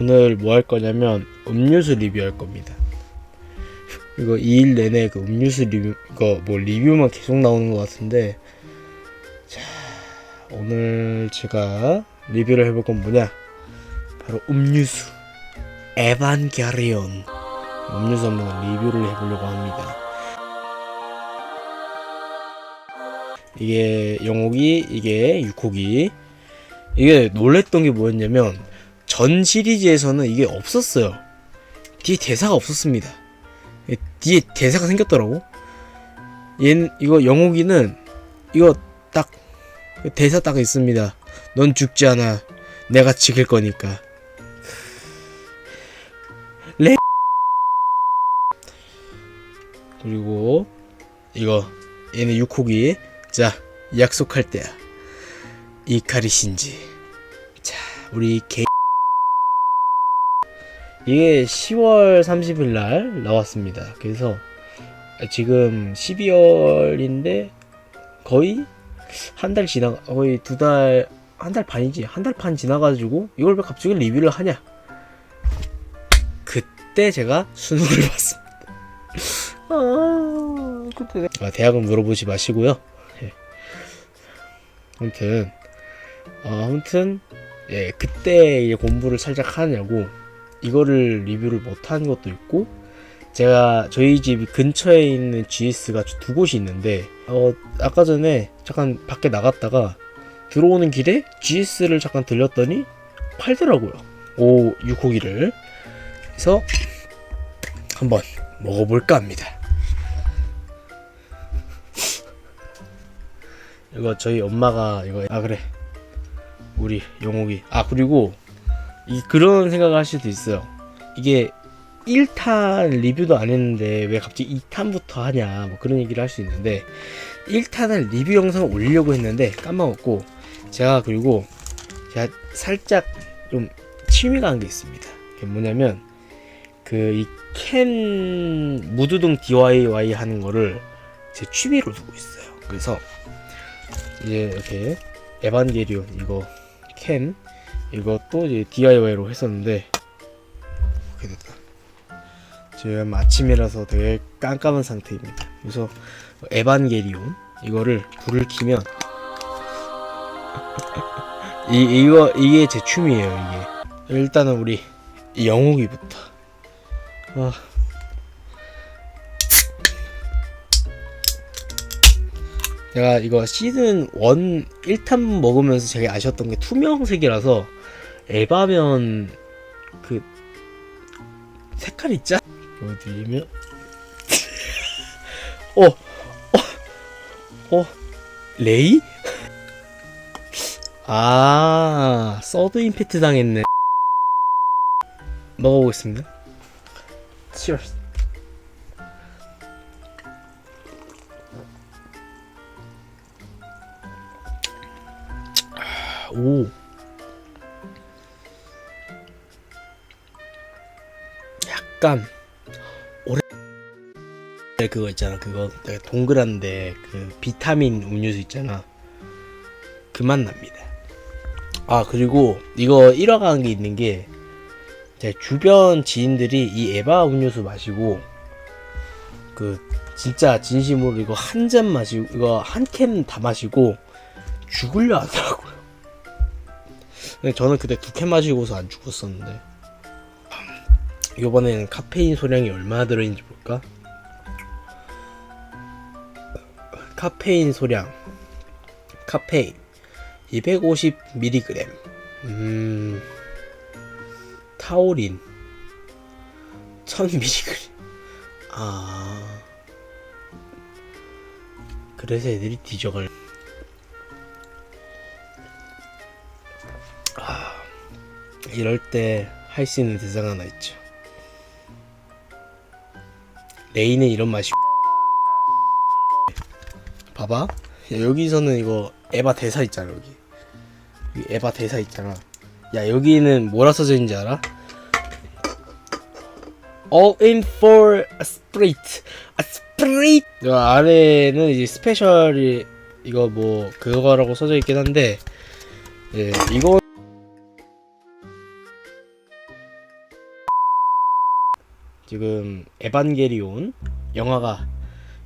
오늘 뭐 할 거냐면 음료수 리뷰할 겁니다. 이거 2일 내내 그 음료수 리뷰 이거 뭐 리뷰만 계속 나오는 것 같은데 자 오늘 제가 리뷰를 해볼 건 뭐냐 바로 음료수 에반게리온 음료수 한번 리뷰를 해보려고 합니다. 이게 영옥이 이게 육옥이 이게 놀랬던 게 뭐였냐면 전 시리즈에서는 이게 없었어요. 뒤에 대사가 없었습니다. 예, 뒤에 대사가 생겼더라고. 얘 이거 영옥이는 이거 딱 대사 딱 있습니다. 넌 죽지 않아. 내가 지킬 거니까. 레 그리고 이거 얘는 육호기 자 약속할 때야 이카리 신지 자 우리 개 이게 10월 30일 날 나왔습니다. 그래서 지금 12월인데 거의 한 달 지나 거의 두 달 한 달 반이지? 한 달 반 지나가지고 이걸 왜 갑자기 리뷰를 하냐? 그때 제가 수능을 봤습니다. 아, 그때 아, 대학은 물어보지 마시고요. 예. 아무튼 어, 아무튼 예 그때 이제 공부를 살짝 하냐고 이거를 리뷰를 못한 것도 있고 제가 저희 집 근처에 있는 GS가 두 곳이 있는데 어 아까 전에 잠깐 밖에 나갔다가 들어오는 길에 GS를 잠깐 들렸더니 팔더라고요. 오 육고기를. 그래서 한번 먹어볼까 합니다. 이거 저희 엄마가 이거 아 그래. 우리 영옥이. 아 그리고 이 그런 생각을 할 수도 있어요. 이게 1탄 리뷰도 안 했는데 왜 갑자기 2탄부터 하냐 뭐 그런 얘기를 할 수 있는데 1탄을 리뷰 영상을 올리려고 했는데 까먹었고 제가 그리고 제가 살짝 좀 취미가 한 게 있습니다. 그게 뭐냐면 그 이 캔 무드등 DIY 하는 거를 제 취미로 두고 있어요. 그래서 이제 이렇게 에반게리온 이거 캔 이것도 이제 DIY로 했었는데 이렇게 됐다. 지금 아침이라서 되게 깜깜한 상태입니다. 그래서 에반게리온 이거를 불을 켜면 이 이거 이게 제 취미예요 이게. 일단은 우리 영웅이부터. 아. 제가 이거 시즌 1 1탄 먹으면서 제가 아셨던 게 투명색이라서 에바면 그 색깔 있자 보여드리면 어, 어, 어, 레이? 아, 서드 임팩트 당했네. 먹어보겠습니다. Cheers. 오. 약간 오래 그거 있잖아. 그거 동그란데 그 비타민 음료수 있잖아. 그 맛 납니다. 아 그리고 이거 1화가 게 있는 게 제 주변 지인들이 이 에바 음료수 마시고 그 진짜 진심으로 이거 한 잔 마시고 이거 한 캔 다 마시고 죽으려 하더라고요. 저는 그때 두 캔 마시고서 안 죽었었는데 이번에는 카페인 소량이 얼마나 들어있는지 볼까? 카페인 소량. 카페인. 250mg 음. 타우린. 1000mg 아. 그래서 애들이 뒤져갈. 이럴 때 할 수 있는 대사가 하나 있죠. 레이는 이런 맛이 봐봐. 야, 여기서는 이거 에바 대사 있잖아 여기. 여기 에바 대사 있잖아. 야 여기는 뭐라 써져 있는지 알아? All in for a sprite a sprite 여 아래는 이제 스페셜이 이거 뭐 그거라고 써져 있긴 한데 예 이거 지금 에반게리온 영화가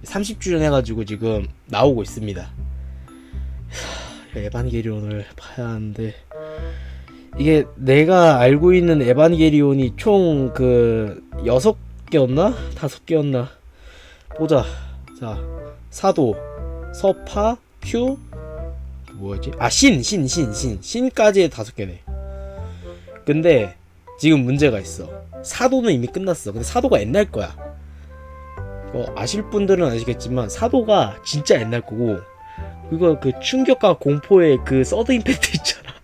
30주년 해가지고 지금 나오고 있습니다. 하, 에반게리온을 봐야 하는데 이게 내가 알고 있는 에반게리온이 총그 여섯 개였나 다섯 개였나 보자. 자 사도 서파 큐 뭐였지? 아 신 신 신 신 신까지 다섯 개네. 근데 지금 문제가 있어. 사도는 이미 끝났어. 근데 사도가 옛날 거야. 어, 아실 분들은 아시겠지만 사도가 진짜 옛날 거고 그거 그 충격과 공포의 그 서드 임팩트 있잖아.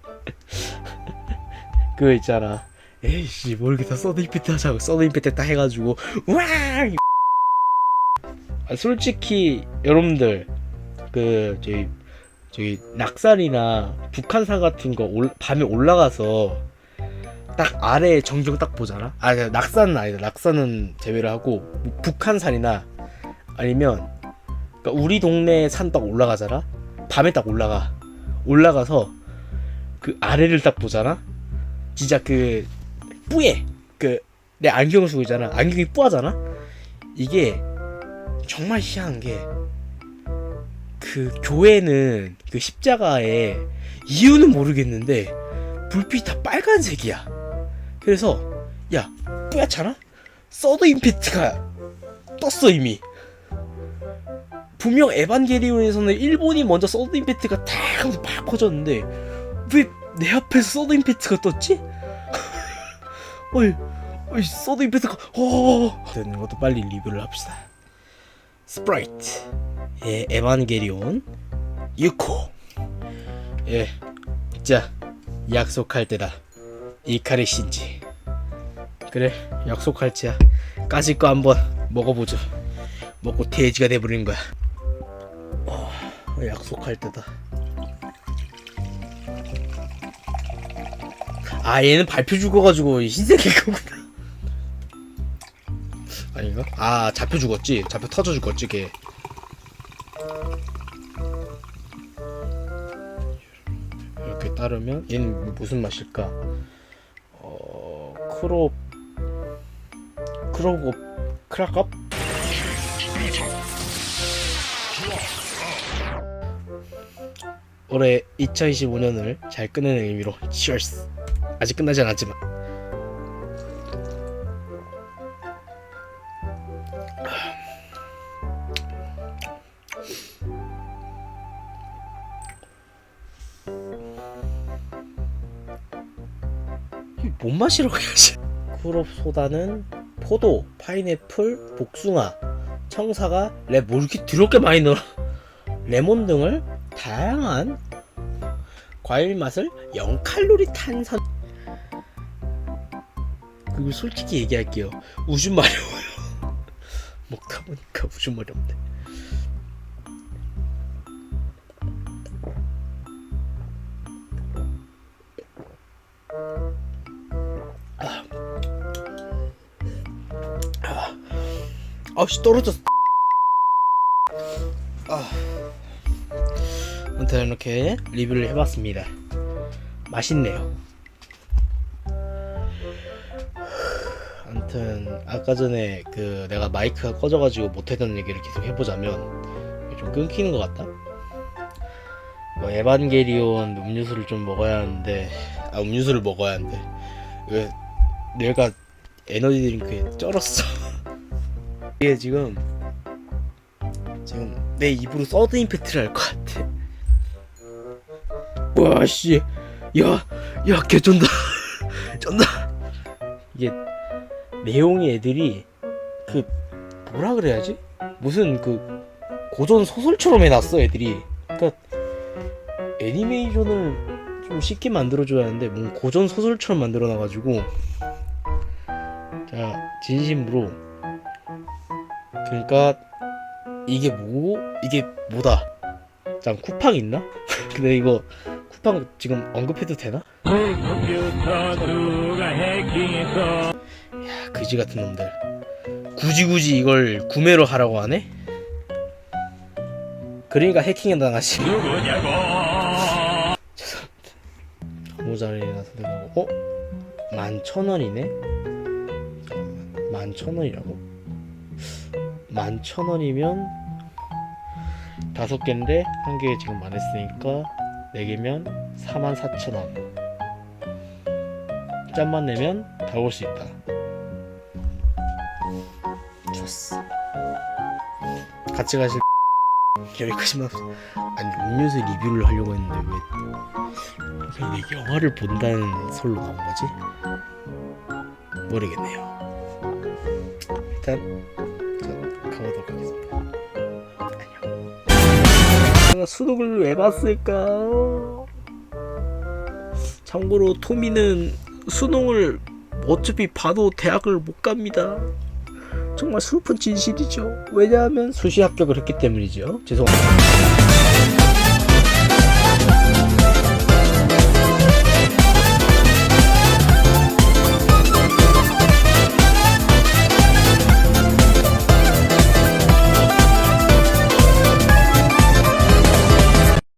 그거 있잖아. 에이씨 뭘 이렇게 다 서드 임팩트 하자고 서드 임팩트 딱 해가지고 와 아, 솔직히 여러분들 그 저기 저기 낙산이나 북한산 같은 거 올, 밤에 올라가서 딱 아래 전경 딱 보잖아. 아 낙산은 아니다. 낙산은 제외를 하고 뭐 북한산이나 아니면 그러니까 우리 동네 산 딱 올라가잖아. 밤에 딱 올라가. 올라가서 그 아래를 딱 보잖아. 진짜 그 뿌예 그 내 안경 쓰고 있잖아. 안경이 뿌하잖아. 이게 정말 희한한 게 그 교회는 그 십자가에 이유는 모르겠는데 불빛이 다 빨간색이야. 그래서 야 뿌옇잖아? 서드 임팩트가 떴어 이미. 분명 에반게리온에서는 일본이 먼저 서드 임팩트가 탁 하면서 막 퍼졌는데 왜 내 앞에서 서드 임팩트가 떴지? 어이, 어이 서드 임팩트가 어 되는 것도 빨리 리뷰를 합시다. 스프라이트 예, 에반게리온 6호 예, 자 약속할 때다 이카리 신지. 그래 약속할지야. 까짓 거 한번 먹어보죠. 먹고 돼지가 돼버리는 거야. 어, 약속할 때다. 아 얘는 발표 죽어가지고 흰색일 거구나. 아닌가? 아 잡혀 죽었지. 잡혀 터져 죽었지 걔. 이렇게 따르면 얘는 무슨 맛일까? 어 크롭 크로고 크라컵? 올해 2025년을 잘 끝내는 의미로 치얼스 아직 끝나지 않았지만 이게 뭔 맛이라고 해야지? 크롭 소다는 포도, 파인애플, 복숭아, 청사과, 레, 뭐 이렇게 더럽게 많이 넣어? 레몬 등을 다양한 과일 맛을 0칼로리 탄산 그리고 솔직히 얘기할게요. 우주 마려워요. 먹다 보니까 우주 마렵네 아씨 떨어졌어. 아. 아무튼 이렇게 리뷰를 해봤습니다. 맛있네요. 아무튼 아까 전에 그 내가 마이크가 꺼져가지고 못했던 얘기를 계속 해보자면 좀 끊기는 것 같다? 뭐 에반게리온 음료수를 좀 먹어야 하는데 아 음료수를 먹어야 하는데. 왜 내가 에너지 드링크에 쩔었어 이게 지금 지금 내 입으로 서드 임팩트를 할 것 같아. 와 씨, 야, 야, 개 쩐다, 쩐다. 이게 내용이 애들이 그 뭐라 그래야지? 무슨 그 고전 소설처럼 해놨어 애들이. 그러니까 애니메이션을 좀 쉽게 만들어줘야 하는데 뭔 고전 소설처럼 만들어놔가지고 자 진심으로 그러니까 이게 뭐 이게 뭐다. 잠 쿠팡 있나? 근데 이거 쿠팡 지금 언급해도 되나? 야 그지 같은 놈들. 굳이 굳이 이걸 구매로 하라고 하네? 그러니까 해킹에 당하지. 누구냐고 모자리나 선택하고 어? 만 천 원이네? 11,000원이라고? 11,000원이면 다섯 개인데 한 개 지금 만 했으니까 네 개면 44,000원. 짠만 내면 다 올 수 있다. 좋았어. 같이 가실 여기까지만 아니 음료수 리뷰를 하려고 했는데 왜내 영화를 본다는 설로 나온 거지? 모르겠네요. 일단 저 가보도록 하겠습니다. 내가 수능을 왜 봤을까? 참고로 토미는 수능을 어차피 봐도 대학을 못 갑니다. 정말 슬픈 진실이죠. 왜냐하면 수시 합격을 했기 때문이죠. 죄송합니다.